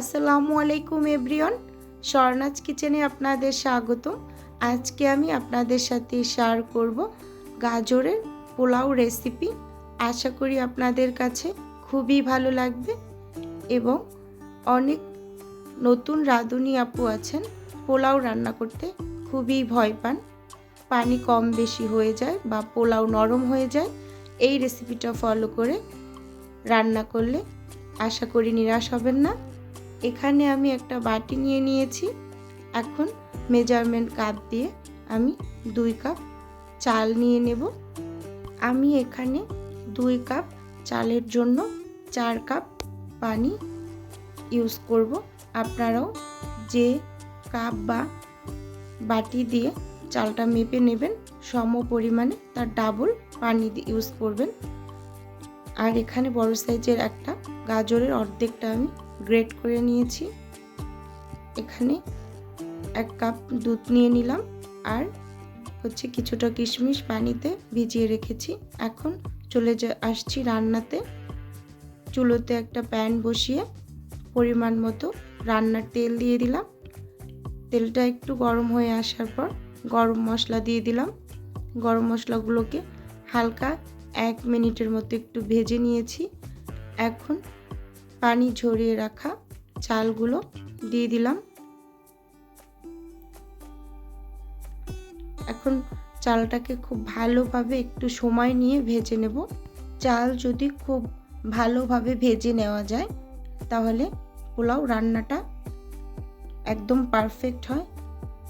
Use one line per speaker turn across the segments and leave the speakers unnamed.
আসসালামু আলাইকুম এভরিওন স্বর্ণাজ কিচেনে আপনাদের স্বাগত আজকে আমি আপনাদের সাথে শেয়ার করব গাজরের পোলাও রেসিপি। আশা করি আপনাদের কাছে খুবই ভালো লাগবে এবং অনেক নতুন রাঁধুনি আপু আছেন, পোলাও রান্না করতে খুবই ভয় পান। পানি কম বেশি হয়ে যায় বা পোলাও নরম হয়ে যায়, এই রেসিপিটা ফলো করে রান্না করলে আশা করি নিরাশ হবেন না। এখানে আমি একটা বাটি নিয়ে নিয়েছি। এখন মেজারমেন্ট কাপ দিয়ে আমি দুই কাপ চাল নিয়ে নেব। আমি এখানে দুই কাপ চালের জন্য চার কাপ পানি ইউজ করব। আপনারাও যে কাপ বা বাটি দিয়ে চালটা মেপে নেবেন, সম পরিমাণে তার ডাবল পানি ইউজ করবেন। আর এখানে বড় সাইজের একটা গাজরের অর্ধেকটা আমি গ্রেট করে নিয়েছি। এখানে এক কাপ দুধ নিয়ে নিলাম আর হচ্ছে কিছুটা কিশমিশ পানিতে ভিজিয়ে রেখেছি। এখন চলে যা, আসছি রান্নাতে। চুলোতে একটা প্যান বসিয়ে পরিমাণ মতো রান্নার তেল দিয়ে দিলাম। তেলটা একটু গরম হয়ে আসার পর গরম মশলা দিয়ে দিলাম। গরম মশলাগুলোকে হালকা এক মিনিটের মতো একটু ভেজে নিয়েছি। এখন পানি ঝরিয়ে রাখা চালগুলো দিয়ে দিলাম। এখন চালটাকে খুব ভালোভাবে একটু সময় নিয়ে ভেজে নেব। চাল যদি খুব ভালোভাবে ভেজে নেওয়া যায়, তাহলে পোলাও রান্নাটা একদম পারফেক্ট হয়।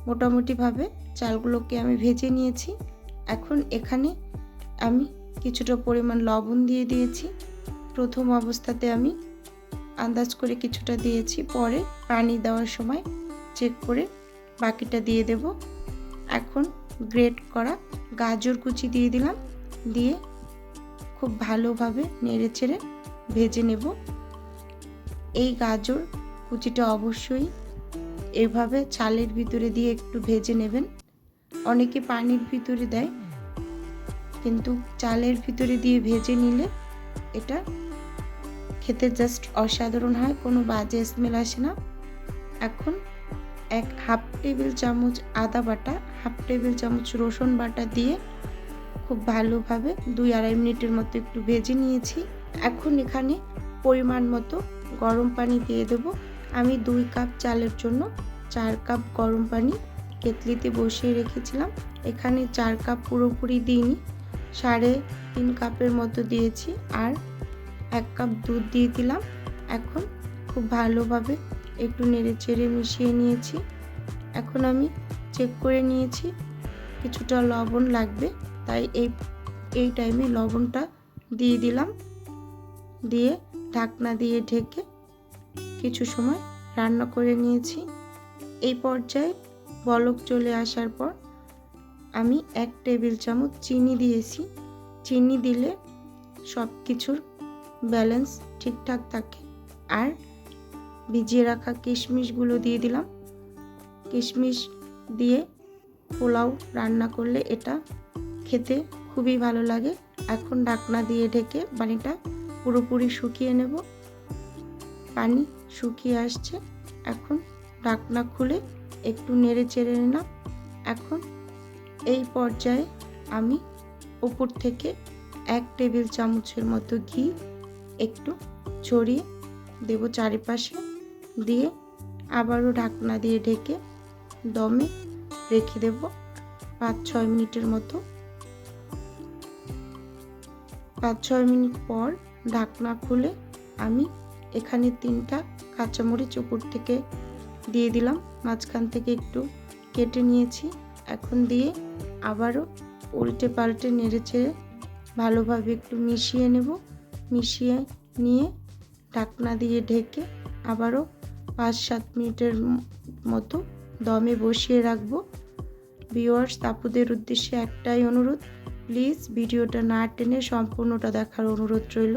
মোটামুটিভাবে চালগুলোকে আমি ভেজে নিয়েছি। এখন এখানে আমি কিছুটা পরিমাণ লবণ দিয়ে দিয়েছি। প্রথম অবস্থাতে আমি আন্দাজ করে কিছুটা দিয়েছি। পরে পানি দেওয়ার সময় চেক করে বাকিটা দিয়ে দেব। এখন গ্রেট করা গাজর কুচি দিয়ে দিলাম। দিয়ে খুব ভালোভাবে নেড়ে চেড়ে ভেজে নেব। এই গাজর কুচিটা অবশ্যই এভাবে চালের ভিতরে দিয়ে একটু ভেজে নেবেন। অনেকে পানির ভিতরে দেয়, কিন্তু চালের ভিতরে দিয়ে ভেজে নিলে এটা খেতে জাস্ট অসাধারণ হয়, কোনো বাজে স্মেল আসে না। এখন এক হাফ টেবিল চামচ আদা বাটা হাফ টেবিল চামচ রসুন বাটা দিয়ে খুব ভালোভাবে দুই আড়াই মিনিটের মতো একটু ভেজে নিয়েছি। এখন এখানে পরিমাণ মতো গরম পানি দিয়ে দেব। আমি দুই কাপ চালের জন্য চার কাপ গরম পানি কেতলিতে বসিয়ে রেখেছিলাম। এখানে চার কাপ পুরোপুরি দিইনি, সাড়ে তিন কাপের মতো দিয়েছি। আর এক কাপ দুধ দিয়ে দিলাম। এখন খুব ভালোভাবে একটু নেড়ে চেড়ে মিশিয়ে নিয়েছি। এখন আমি চেক করে নিয়েছি, কিছুটা লবণ লাগবে। তাই এই এই টাইমে লবণটা দিয়ে দিলাম। দিয়ে ঢাকনা দিয়ে ঢেকে কিছু সময় রান্না করে নিয়েছি। এই পর্যায়ে বলক চলে আসার পর আমি এক টেবিল চামচ চিনি দিয়েছি। চিনি দিলে সব কিছুর ব্যালেন্স ঠিকঠাক থাকে। আর ভিজিয়ে রাখা কিশমিশগুলো দিয়ে দিলাম। কিশমিশ দিয়ে পোলাও রান্না করলে এটা খেতে খুবই ভালো লাগে। এখন ডাকনা দিয়ে ঢেকে পানিটা পুরোপুরি শুকিয়ে নেব। পানি শুকিয়ে আসছে। এখন ডাকনা খুলে একটু নেড়ে চেড়ে নিলাম। এখন এই পর্যায়ে আমি উপর থেকে এক টেবিল চামচের মতো ঘি একটু ছড়িয়ে দেব চারিপাশে। দিয়ে আবারও ঢাকনা দিয়ে ঢেকে দমে রেখে দেব পাঁচ, ছয় মিনিটের মতো। পাঁচ, ছয় মিনিট পর ঢাকনা খুলে আমি এখানে তিনটা কাঁচামরিচ উপর থেকে দিয়ে দিলাম। মাঝখান থেকে একটু কেটে নিয়েছি। এখন দিয়ে আবারও উল্টে পাল্টে নেড়ে চেড়ে ভালোভাবে একটু মিশিয়ে নেব। মিশিয়ে নিয়ে ঢাকনা দিয়ে ঢেকে আবারও পাঁচ সাত মিনিটের মতো দমে বসিয়ে রাখব। ভিওয়ার্স তাপুদের উদ্দেশ্যে একটাই অনুরোধ, প্লিজ ভিডিওটা না টেনে সম্পূর্ণটা দেখার অনুরোধ রইল।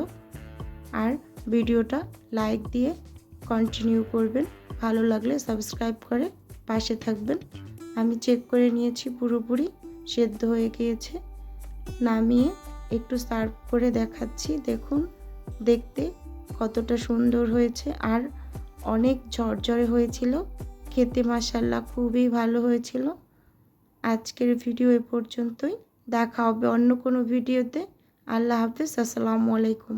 আর ভিডিওটা লাইক দিয়ে কন্টিনিউ করবেন, ভালো লাগলে সাবস্ক্রাইব করে পাশে থাকবেন। আমি চেক করে নিয়েছি, পুরোপুরি সেদ্ধ হয়ে গিয়েছে। নামিয়ে একটু সার্ভ করে দেখাচ্ছি। দেখুন, দেখতে কতটা সুন্দর হয়েছে আর অনেক ঝরঝরে হয়েছিল। খেতে মাসাল্লা খুবই ভালো হয়েছিল। আজকের ভিডিও এ পর্যন্তই। দেখা হবে অন্য কোনো ভিডিওতে। আল্লাহ হাফিজ, আসসালামু আলাইকুম।